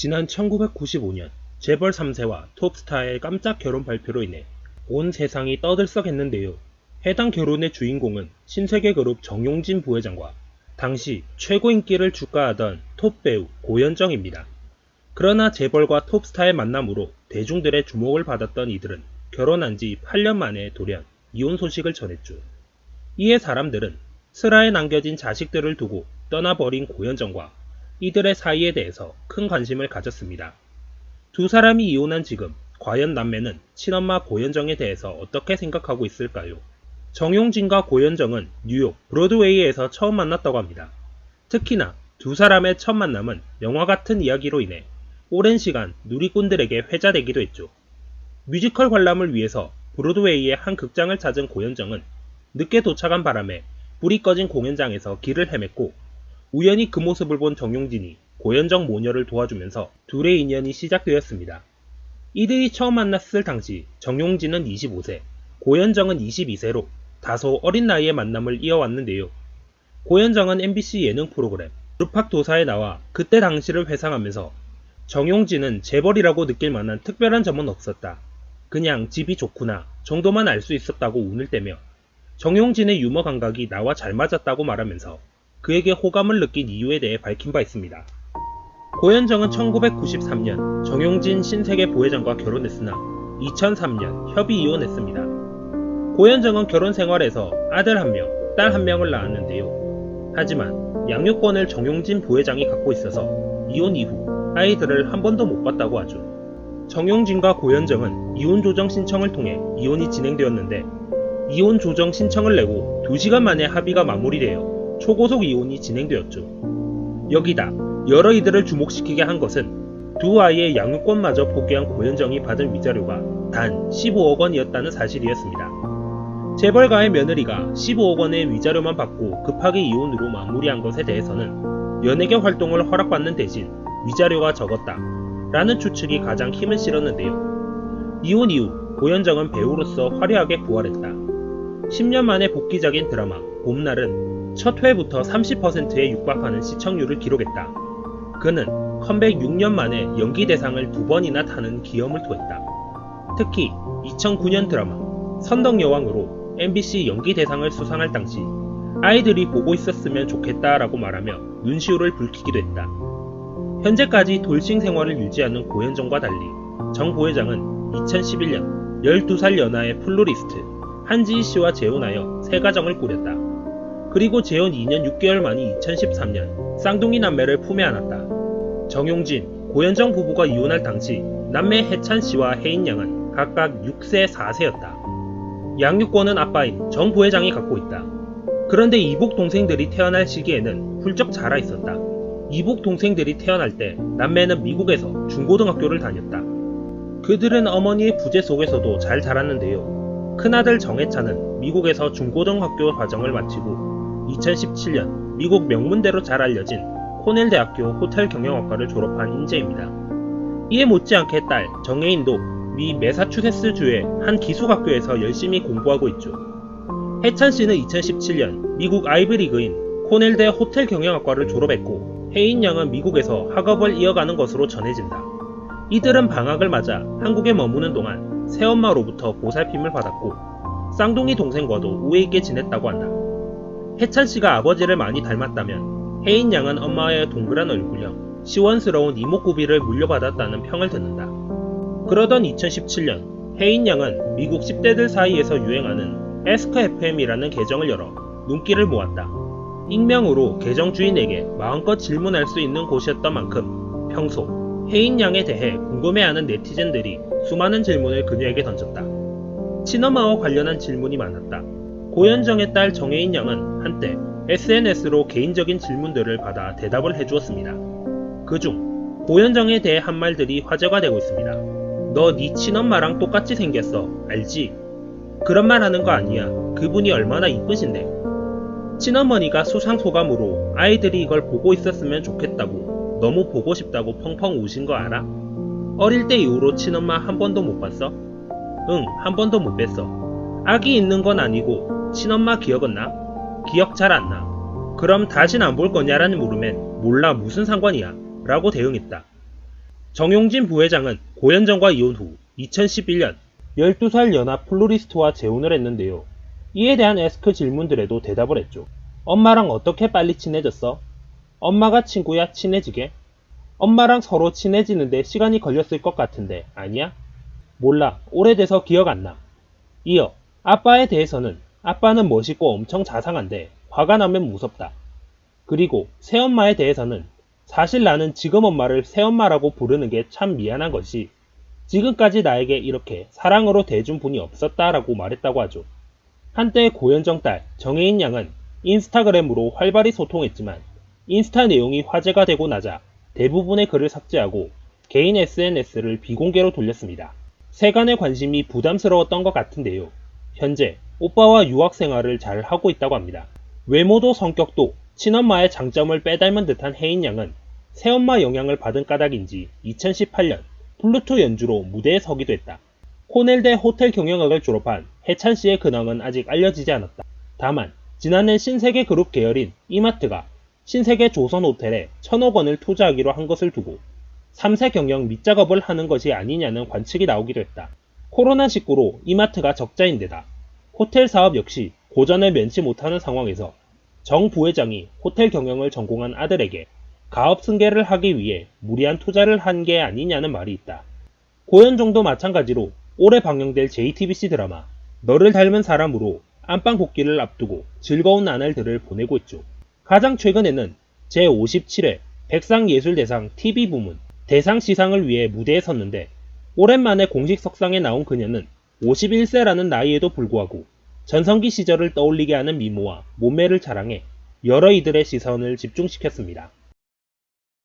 지난 1995년 재벌 3세와 톱스타의 깜짝 결혼 발표로 인해 온 세상이 떠들썩했는데요. 해당 결혼의 주인공은 신세계 그룹 정용진 부회장과 당시 최고 인기를 주가하던 톱 배우 고현정입니다. 그러나 재벌과 톱스타의 만남으로 대중들의 주목을 받았던 이들은 결혼한 지 8년 만에 돌연 이혼 소식을 전했죠. 이에 사람들은 슬하에 남겨진 자식들을 두고 떠나버린 고현정과 이들의 사이에 대해서 큰 관심을 가졌습니다. 두 사람이 이혼한 지금 과연 남매는 친엄마 고현정에 대해서 어떻게 생각하고 있을까요? 정용진과 고현정은 뉴욕 브로드웨이에서 처음 만났다고 합니다. 특히나 두 사람의 첫 만남은 영화 같은 이야기로 인해 오랜 시간 누리꾼들에게 회자되기도 했죠. 뮤지컬 관람을 위해서 브로드웨이의 한 극장을 찾은 고현정은 늦게 도착한 바람에 불이 꺼진 공연장에서 길을 헤맸고 우연히 그 모습을 본 정용진이 고현정 모녀를 도와주면서 둘의 인연이 시작되었습니다. 이들이 처음 만났을 당시 정용진은 25세, 고현정은 22세로 다소 어린 나이에 만남을 이어왔는데요. 고현정은 MBC 예능 프로그램 룹팍도사에 나와 그때 당시를 회상하면서 정용진은 재벌이라고 느낄 만한 특별한 점은 없었다. 그냥 집이 좋구나 정도만 알 수 있었다고 운을 떼며 정용진의 유머 감각이 나와 잘 맞았다고 말하면서 그에게 호감을 느낀 이유에 대해 밝힌 바 있습니다. 고현정은 1993년 정용진 신세계 부회장과 결혼했으나 2003년 협의 이혼했습니다. 고현정은 결혼 생활에서 아들 한 명, 딸 한 명을 낳았는데요. 하지만 양육권을 정용진 부회장이 갖고 있어서 이혼 이후 아이들을 한 번도 못 봤다고 하죠. 정용진과 고현정은 이혼 조정 신청을 통해 이혼이 진행되었는데 이혼 조정 신청을 내고 2시간 만에 합의가 마무리되어 초고속 이혼이 진행되었죠. 여기다 여러 이들을 주목시키게 한 것은 두 아이의 양육권마저 포기한 고현정이 받은 위자료가 단 15억 원이었다는 사실이었습니다. 재벌가의 며느리가 15억 원의 위자료만 받고 급하게 이혼으로 마무리한 것에 대해서는 연예계 활동을 허락받는 대신 위자료가 적었다. 라는 추측이 가장 힘을 실었는데요. 이혼 이후 고현정은 배우로서 화려하게 부활했다. 10년 만에 복귀작인 드라마 봄날은 첫 회부터 30%에 육박하는 시청률을 기록했다. 그는 컴백 6년 만에 연기 대상을 두 번이나 타는 기염을 토했다. 특히 2009년 드라마 선덕여왕으로 MBC 연기 대상을 수상할 당시 아이들이 보고 있었으면 좋겠다라고 말하며 눈시울을 붉히기도 했다. 현재까지 돌싱 생활을 유지하는 고현정과 달리 정 부회장은 2011년 12살 연하의 플로리스트 한지희 씨와 재혼하여 새 가정을 꾸렸다. 그리고 재혼 2년 6개월 만인 2013년 쌍둥이 남매를 품에 안았다. 정용진, 고현정 부부가 이혼할 당시 남매 해찬 씨와 혜인 양은 각각 6세, 4세였다. 양육권은 아빠인 정 부회장이 갖고 있다. 그런데 이복 동생들이 태어날 시기에는 훌쩍 자라 있었다. 이복 동생들이 태어날 때 남매는 미국에서 중고등학교를 다녔다. 그들은 어머니의 부재 속에서도 잘 자랐는데요. 큰아들 정혜찬은 미국에서 중고등학교 과정을 마치고 2017년 미국 명문대로 잘 알려진 코넬 대학교 호텔 경영학과를 졸업한 인재입니다. 이에 못지않게 딸 정혜인도 미 매사추세츠 주의 한 기숙학교에서 열심히 공부하고 있죠. 해찬 씨는 2017년 미국 아이브리그인 코넬대 호텔 경영학과를 졸업했고 혜인 양은 미국에서 학업을 이어가는 것으로 전해진다. 이들은 방학을 맞아 한국에 머무는 동안 새엄마로부터 보살핌을 받았고 쌍둥이 동생과도 우애 있게 지냈다고 한다. 해찬 씨가 아버지를 많이 닮았다면 혜인 양은 엄마의 동그란 얼굴형, 시원스러운 이목구비를 물려받았다는 평을 듣는다. 그러던 2017년 혜인 양은 미국 10대들 사이에서 유행하는 에스크 FM이라는 계정을 열어 눈길을 모았다. 익명으로 계정 주인에게 마음껏 질문할 수 있는 곳이었던 만큼 평소 혜인 양에 대해 궁금해하는 네티즌들이 수많은 질문을 그녀에게 던졌다. 친엄마와 관련한 질문이 많았다. 고현정의 딸 정혜인 양은 한때 SNS로 개인적인 질문들을 받아 대답을 해주었습니다. 그중 고현정에 대해 한 말들이 화제가 되고 있습니다. 너 네 친엄마랑 똑같이 생겼어. 알지? 그런 말 하는 거 아니야. 그분이 얼마나 이쁘신데. 친어머니가 수상소감으로 아이들이 이걸 보고 있었으면 좋겠다고 너무 보고 싶다고 펑펑 우신 거 알아? 어릴 때 이후로 친엄마 한 번도 못 봤어? 응, 한 번도 못 뵀어. 아기 있는 건 아니고 친엄마 기억은 나? 기억 잘 안 나. 그럼 다신 안 볼 거냐라는 물음엔 몰라 무슨 상관이야 라고 대응했다. 정용진 부회장은 고현정과 이혼 후 2011년 12살 연하 플로리스트와 재혼을 했는데요. 이에 대한 에스크 질문들에도 대답을 했죠. 엄마랑 어떻게 빨리 친해졌어? 엄마가 친구야 친해지게? 엄마랑 서로 친해지는데 시간이 걸렸을 것 같은데 아니야? 몰라 오래돼서 기억 안 나. 이어 아빠에 대해서는 아빠는 멋있고 엄청 자상한데 화가 나면 무섭다. 그리고 새엄마에 대해서는 사실 나는 지금 엄마를 새엄마라고 부르는 게 참 미안한 것이 지금까지 나에게 이렇게 사랑으로 대준 분이 없었다라고 말했다고 하죠. 한때 고현정 딸 정혜인 양은 인스타그램으로 활발히 소통했지만 인스타 내용이 화제가 되고 나자 대부분의 글을 삭제하고 개인 SNS를 비공개로 돌렸습니다. 세간의 관심이 부담스러웠던 것 같은데요. 현재 오빠와 유학 생활을 잘 하고 있다고 합니다. 외모도 성격도 친엄마의 장점을 빼닮은 듯한 혜인 양은 새엄마 영향을 받은 까닭인지 2018년 플루토 연주로 무대에 서기도 했다. 코넬대 호텔 경영학을 졸업한 해찬 씨의 근황은 아직 알려지지 않았다. 다만 지난해 신세계 그룹 계열인 이마트가 신세계 조선 호텔에 천억 원을 투자하기로 한 것을 두고 3세 경영 밑작업을 하는 것이 아니냐는 관측이 나오기도 했다. 코로나19로 이마트가 적자인데다 호텔 사업 역시 고전을 면치 못하는 상황에서 정 부회장이 호텔 경영을 전공한 아들에게 가업 승계를 하기 위해 무리한 투자를 한 게 아니냐는 말이 있다. 고현정도 마찬가지로 올해 방영될 JTBC 드라마 너를 닮은 사람으로 안방 복귀를 앞두고 즐거운 나날들을 보내고 있죠. 가장 최근에는 제57회 백상예술대상 TV 부문 대상 시상을 위해 무대에 섰는데 오랜만에 공식 석상에 나온 그녀는 51세라는 나이에도 불구하고 전성기 시절을 떠올리게 하는 미모와 몸매를 자랑해 여러 이들의 시선을 집중시켰습니다.